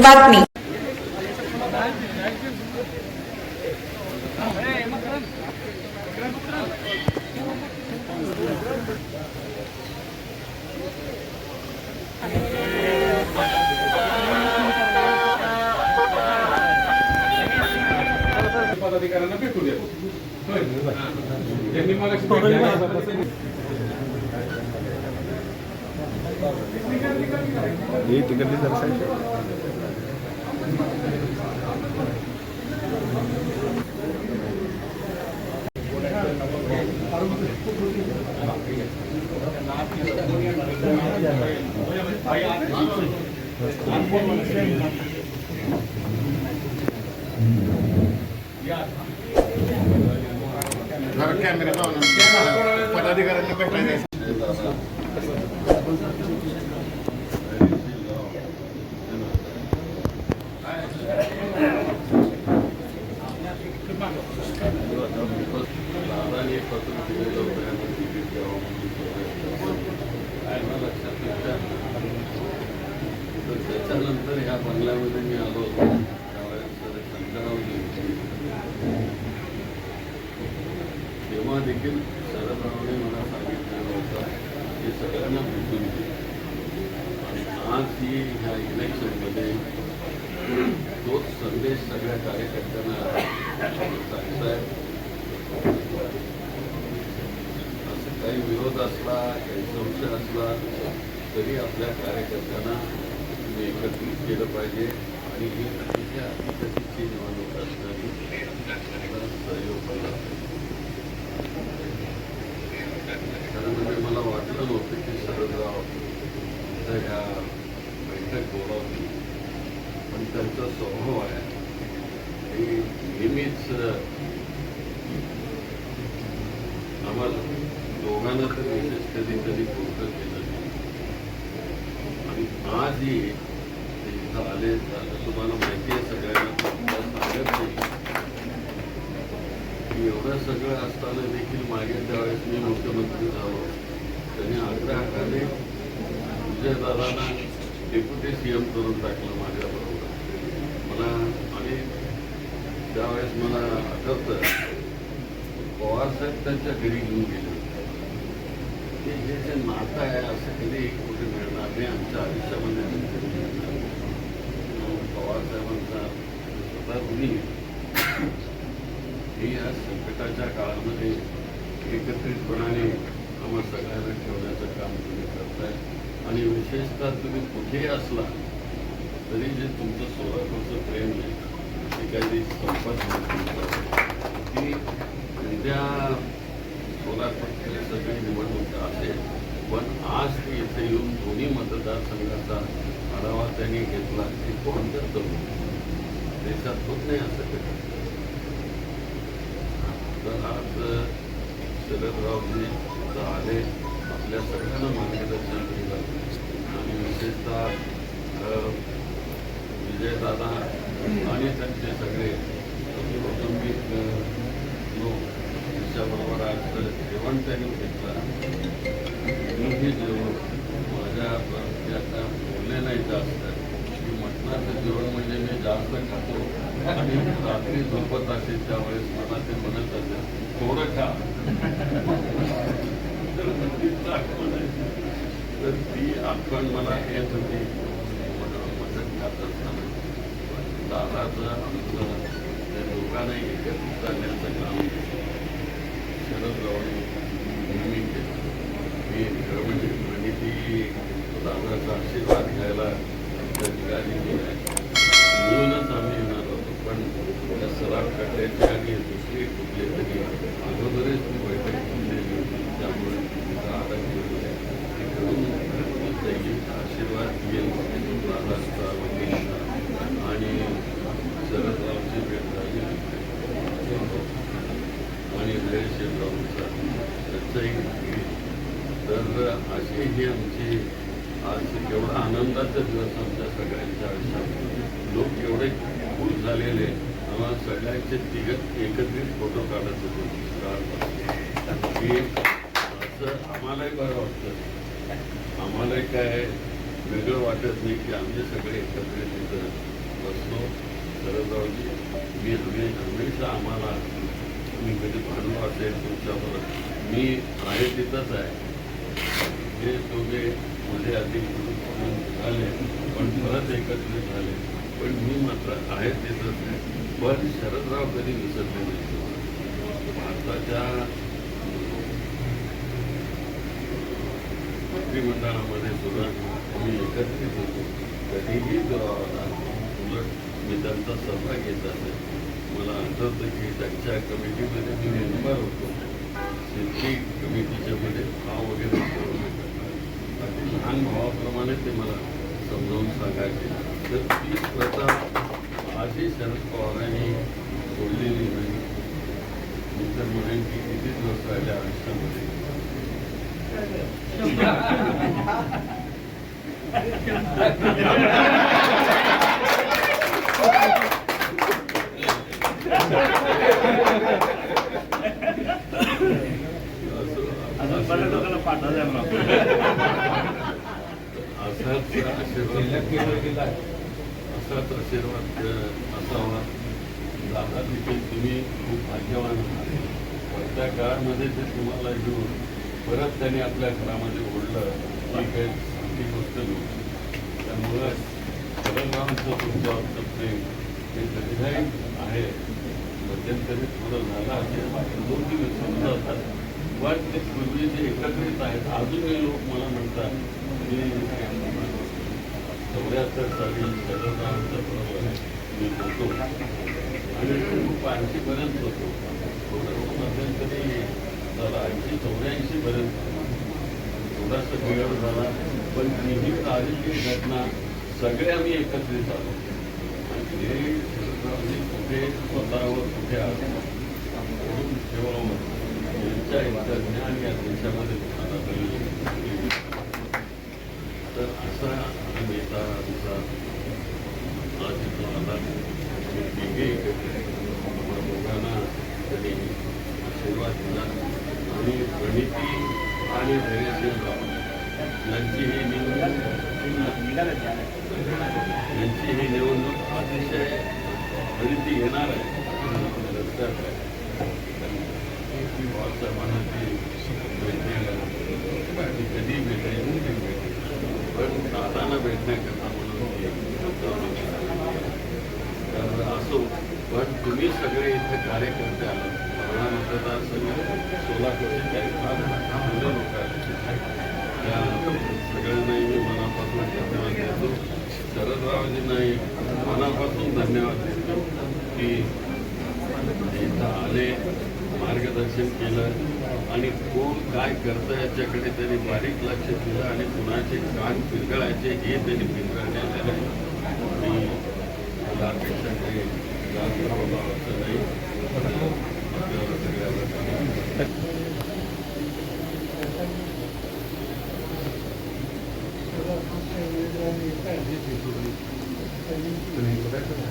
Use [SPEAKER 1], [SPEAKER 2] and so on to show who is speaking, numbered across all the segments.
[SPEAKER 1] बातमी
[SPEAKER 2] पदाधिकाऱ्यांना भेटू द्या होय. हा. त्यांनी मला भेटल्या.
[SPEAKER 3] ही तिकडली दर्शायची
[SPEAKER 4] जरा कॅमेरा लावून पदाधिकाऱ्यांना भेटायचं
[SPEAKER 5] की भेटून आणि आज ही ह्या इलेक्शनमध्ये तोच संदेश सगळ्या कार्यकर्त्यांना सांगताय असं काही विरोध असला काही संशय असला तरी आपल्या कार्यकर्त्यांना एकत्रित केलं पाहिजे. आणि ही अतिशय अतिकतीची निवडणूक असणारी आपला सहयोग केला मला वाटलं नव्हतं की शरदराव ह्या बैठक बोलावली पण त्यांचा स्वभाव आहे. की नेहमीच आम्हाला दोघांना तर विशेष कधी कधी पोहोचत केलं आणि आजही ते इथं आले तर तुम्हाला माहिती आहे सगळ्यांना सांगत नाही. एवढं सगळं असताना देखील मागे त्यावेळेस मी मुख्यमंत्री झालो. त्यांनी आग्रहाने विजयदादांना डेप्युटी सी एम करून टाकलं माझ्याबरोबर. मला आणि त्यावेळेस मला आठवतं पवारसाहेब त्यांच्या घरी घेऊन गेले ते हे जे नातं आहे असं कधी कुठे मिळणार नाही आमच्या आयुष्यामध्ये. पवारसाहेबांचा स्वतः तुम्ही हे या संकटाच्या काळामध्ये एकत्रितपणाने आम्हा सगळ्यांना ठेवण्याचं काम तुम्ही करताय. आणि विशेषतः तुम्ही कुठेही असला तरी जे तुमचं सोलापूरचं प्रेम आहे ते काही संपत नाही तुमचं. ती उद्या सोलापूरची सगळी निवडणूक असेल पण आज ते इथे येऊन दोन्ही मतदारसंघाचा आढावा त्यांनी घेतला की कोण करतं? देशात होत नाही असं काही. तर आज शरदरावजी इथं आले. आपल्या सगळ्यांना मार्गदर्शन केलं. आणि विशेषतः विजयदादा आणि त्यांचे सगळे कौटुंबिक लोक त्याच्याबरोबर आज जेवण त्यांनी घेतलं. मीही जेवण माझ्या बोलले नाही जास्त. स्वप्नाचं जेवण म्हणजे मी जास्त खातो. आणि रात्री झोपत असेल त्यावेळेस मला ते म्हणत असेल थोडं खा. तर तिचं आठवण आहे. तर ती आठवण मला येत होती. मटण खात असताना. दादाचं आमचं त्या लोकांनाही एकत्रित करण्याचं काम. शरद नेहमी केलं. मी खरं म्हणजे आणि ती दादाचा आशीर्वाद घ्यायला त्या ठिकाणी मिळूनच आम्ही येणार होतो पण त्या सराफ कट्ट्याची आणि दुसरी कुठली तरी अगोदरच ती बैठक घेतलेली होती त्यामुळे तिचा आदर केलेला आहे. ते करून त्याची आशीर्वाद आणि शरदरावची भेट झाली आणि वेळशेरावचा त्याचंही तर अशी ही आमची आज केवढं आनंदाचा दिवस आमच्या सगळ्यांच्या आयुष्यात. लोक एवढे खुश झालेले. आम्हाला सगळ्यांचे तिघ एकत्रित फोटो काढत होते. की असं आम्हालाही बरं वाटतं. आम्हालाही काय वेगळं वाटत नाही की आमचे सगळे एकत्रित इथं शरदरावजी मी हमे हमेशा आम्हाला मी कधी भांडलो असेल तुमच्याबरोबर मी आहे तिथंच आहे. हे दोघे म्हणजे मध्ये आधी झाले पण परत एकत्रित झाले. पण मी मात्र आहे देतच नाही पण शरदराव कधी विसरले नाही. भारताच्या मंत्रिमंडळामध्ये सुद्धा मी एकत्रित होतो. कधीही जो उलट मी त्यांचा सहभाग घेत असे. मला आठवतं की त्यांच्या कमिटीमध्ये मी मेंबर होतो. शेतकी कमिटीच्या मध्ये हा वगैरे लहान भावाप्रमाणे ते मला समजावून सांगायचे. तर ती प्रथा आधी शरद पवारांनी सोडलेली नाही. मी तर म्हणेन की किती दिवस राहिले आयुष्यामध्ये. असाच आशीर्वाद असाच आशीर्वाद असावा. दादा देखील तुम्ही खूप भाग्यवान आहात. पण त्या काळामध्ये ते तुम्हाला घेऊन परत त्यांनी आपल्या घरामध्ये ओढलं ही काही ती गोष्ट नव्हती. त्यामुळं खरंगावांचं तुमच्यावरचं प्रेम हे कधीही आहे. मध्यंतरी थोडं झालं असेल दोन दिवस समजतात पण ते पूर्वी जे एकत्रित आहेत अजूनही लोक मला म्हणतात की चौऱ्याहत्तर साली शरदरावांचा बरोबर मी होतो आणि खूप ऐंशीपर्यंत होतो थोडं मध्यंतरी झाला ऐंशी चौऱ्याऐंशी पर्यंत थोडासा बिघड झाला पण तिही राजकीय घटना सगळे आम्ही एकत्रित आलो आणि हे कुठे स्वतःवर कुठे आलो म्हणून यांच्या इथं ज्ञान या देशामध्ये तर असा हा नेता आमचा आज इथं आला आम्ही लोकांना त्यांनी आशीर्वाद दिला आणि गणिती आणि धैर्यशीलराव यांची ही निवडणूक यांची ही निवडणूक अतिशय गणिती घेणार आहे लक्षात आहे की ती कधी भेटेल ती भेटेल पण दादांना भेटण्याकरता म्हणून तर असो पण तुम्ही सगळे इथे कार्यकर्ते आला मला मतदार सगळे सोलापूरचे काही फार चांगले लोक त्या सगळ्यांनाही मी मनापासून धन्यवाद देतो. शरदरावजींनाही मनापासून धन्यवाद देतो की इथं आले मार्गदर्शन केलं आणि कोण काय करतं याच्याकडे त्यांनी बारीक लक्ष दिलं आणि कुणाचे कान पिरगळायचे हे त्यांनी पिरगळण्यात आले मी यापेक्षा काही असं नाही. आपल्याला सगळ्याला
[SPEAKER 1] आणि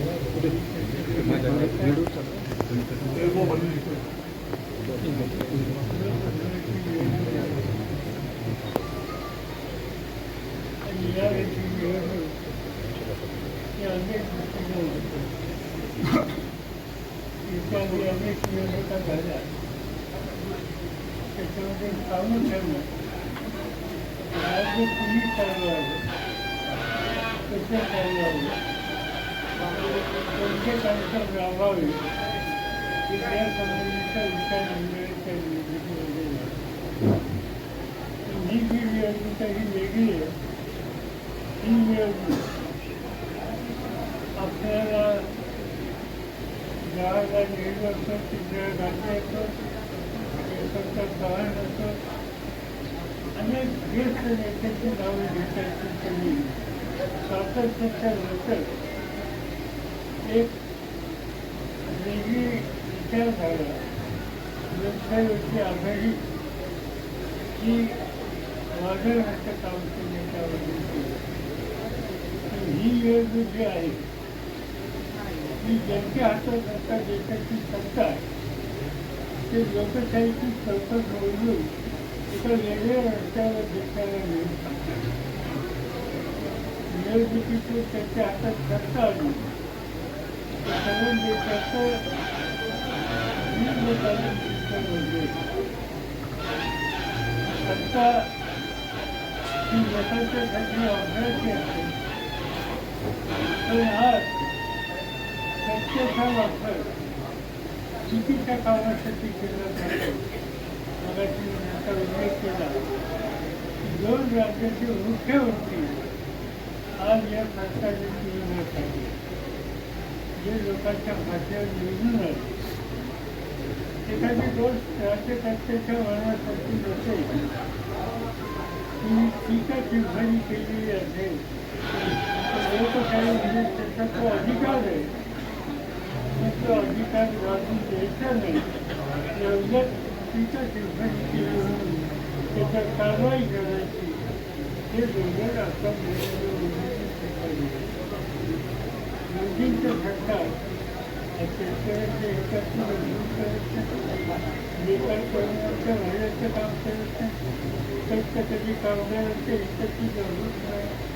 [SPEAKER 1] या वेळी अनेक निवडणुका झाल्या त्याच्यामध्ये सांगून ठेवलं राज्य कुणी चालवावं कसं कोणते कार्यक्रम राबवावे या संबंधीचा विचार मंडळाच्या निवडणुकीमध्ये जी आहे ही वेगळी आहे. म्हणजे आपल्याला गावाला नेहरू असो इंदिरा गांधी असो अनेक ज्येष्ठ नेत्यांची नावं घेता येतील त्यांनी स्वातंत्र्याच्या नंतर एक वेगळी विचारधारा लोकशाहीवरची आघाडी ही काम केली त्यामध्ये ही निवडणूक जी आहे. ती ज्यांच्या हातात आता देशाची सत्ता आहे ते लोकशाहीची सत्ता मोडून एका वेगळ्या रस्त्यावर देशाला नेऊन टाकतात निवडणुकीतून त्यांच्या हातात सत्ता आली. सगळं देशाचं दीर्घकालीन शिक्षण सत्ता ही लोकांच्यासाठी अभ्यासी असते आणि आज सत्तेचा वापर चुकीच्या कामासाठी केला जातो मगाशी मी उल्लेख केला दोन राज्याचे मुख्यमंत्री आज या सरकारने निवडण्यासाठी जे लोकांच्या भाषेवर निवडून आले एखादी गोष्ट राज्यकर्त्याच्या मनासाठी नसेल ती टीका टिप्पणी केलेली असेल लोकशाही म्हणजे त्याचा तो अधिकार आहे की तो अधिकार वाजून द्यायचा नाही एवढ्यात टीका टिप्पणी केली म्हणून त्याच्यावर कारवाई करायची हे दोघं आता नरेंद्र मोदींनी स्वीकारले मोदींचं सरकार शेतकऱ्यांचे हिताची मजबूत करायचं बेकार कर्मचाऱ्यांच्या भल्याचं काम करायचं कष्टकरी कामगारांच्या हिताची मजबूत करायचं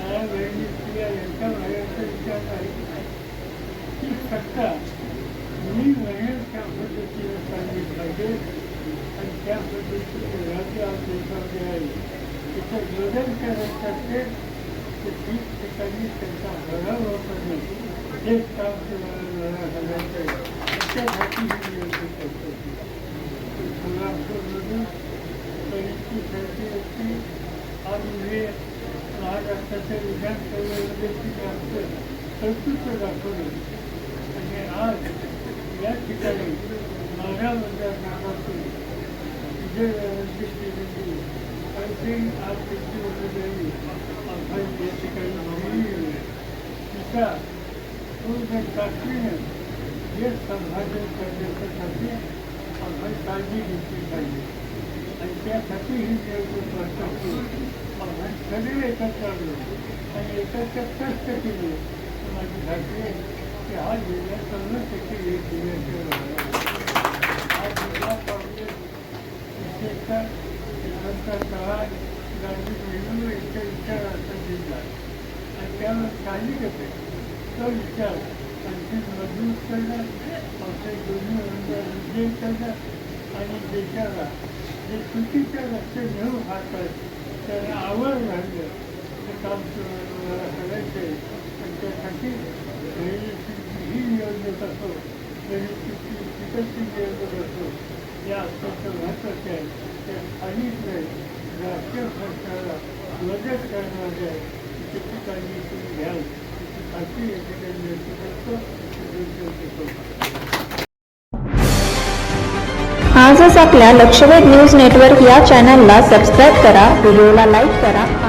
[SPEAKER 1] आया बहिणी स्त्रिया यांच्या भल्याचा विचार नाही ही सत्ता मी म्हणेल त्या पद्धतीने चालली पाहिजे आणि त्या पद्धतीने राज्य आज देशामध्ये आहे. त्याचं बदल करायचं असेल तर ठीक ठिकाणी त्यांचा बरा वापरणे हे काम तुम्हाला करायचं आहे. त्यासाठी ही नियोजित करतो. सोलापूरमधून परिस्थिती होती आज हे महाराष्ट्राच्या विधानसभेमध्ये ती जास्त कर्तृत्व दाखवलं. आणि आज या ठिकाणी माझ्या मतदारसंघातून विजय केलेली अंतिम आज त्यांची उमेदवारी आपण या ठिकाणी दिली तिचा पूर्ण ताकदीनं हे संभाषण करण्यासाठी आपण काळजी घेतली पाहिजे. आणि त्यासाठी ही निवडणूक करतो आपण सगळे एकत्र आलो आणि एकत्र कष्ट केले. तर माझी खात्री एक हा जिल्हा काँग्रेस विशेषतः श्रीमंत गांधी विचाराचा जिल्हा आणि त्यामुळे साहजिकच आहे तो विचार आणखी मजबूत करणं दोन्ही उमेदवार करणं आणि देशाला जे चुकीच्या रस्ते घेऊन खातात त्याला आवड राहिलं ते काम करायचं आहे आणि त्यासाठी ही निवडणूक असो तिकडची निवडणूक असो या अत्यंत महत्त्वाच्या आहे ते अनेक नाही राष्ट्रीय सरकारला मदत करणाऱ्या त्याची काळजी तुम्ही घ्याल अशी खात्री या ठिकाणी व्यक्त करतो
[SPEAKER 6] आजच आपल्या लक्षवेध न्यूज नेटवर्क या चॅनलला सबस्क्राईब करा व्हिडिओला लाईक करा